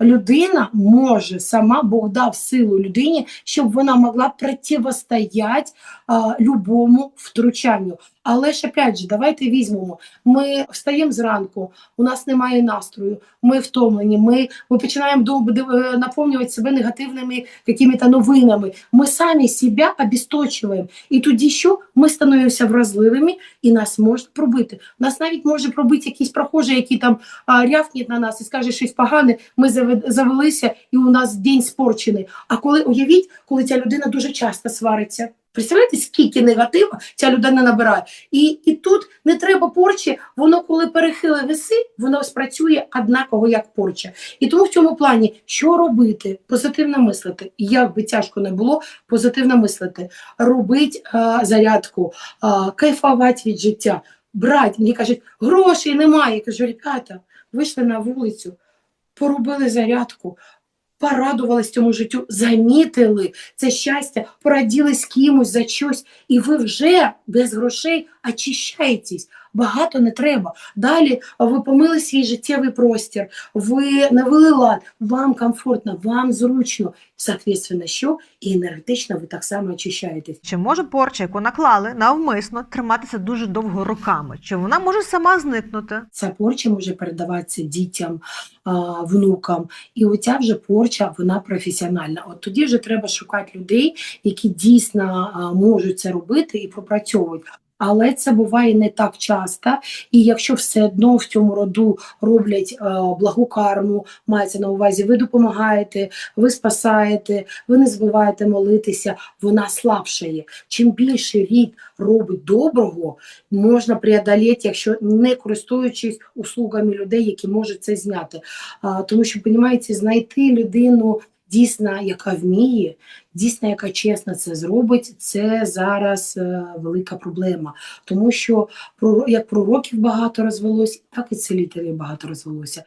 Людина може сама Бог дав силу людині, щоб вона могла противостояти а, любому втручанню. Але ж опять же, давайте візьмемо. Ми встаємо зранку, у нас немає настрою, ми втомлені, ми, ми починаємо е, наповнювати себе негативними якими-то новинами. Ми самі себе обісточуємо. І тоді що? Ми становимося вразливими і нас можуть пробити. Нас навіть може пробити якийсь прохожий, який там рявкне на нас і скаже щось погане, ми завелися і у нас день спорчений. А коли уявіть, коли ця людина дуже часто свариться. Представляєте, скільки негативу ця людина набирає. І, і тут не треба порчі, воно коли перехиле веси, воно спрацює однаково, як порча. І тому в цьому плані, що робити? Позитивно мислити. Як би тяжко не було, позитивно мислити. Робити е, зарядку, е, кайфувати від життя, брати. Мені кажуть, грошей немає. Я кажу, ребята, вийшли на вулицю, поробили зарядку, порадувались цьому життю, замітили це щастя, пораділись кимось за щось, і ви вже без грошей очищаєтесь. Багато не треба. Далі ви помили свій життєвий простір, ви навели лад, вам комфортно, вам зручно. Соответственно, що і енергетично ви так само очищаєтесь. Чи може порча, яку наклали навмисно, триматися дуже довго роками? Чи вона може сама зникнути? Ця порча може передаватися дітям, внукам. І оця вже порча, вона професіональна. От тоді вже треба шукати людей, які дійсно можуть це робити і пропрацьовують. Але це буває не так часто, і якщо все одно в цьому роду роблять е, благу карму, мається на увазі, ви допомагаєте, ви спасаєте, ви не забуваєте молитися, вона слабшає. Чим більше рід робить доброго, можна преодоліти, якщо не користуючись услугами людей, які можуть це зняти. Тому що, розумієте, знайти людину дійсно, яка вміє, дійсно, яка чесно це зробить, це зараз е, велика проблема. Тому що як пророків багато розвелось, так і целителів багато розвелося.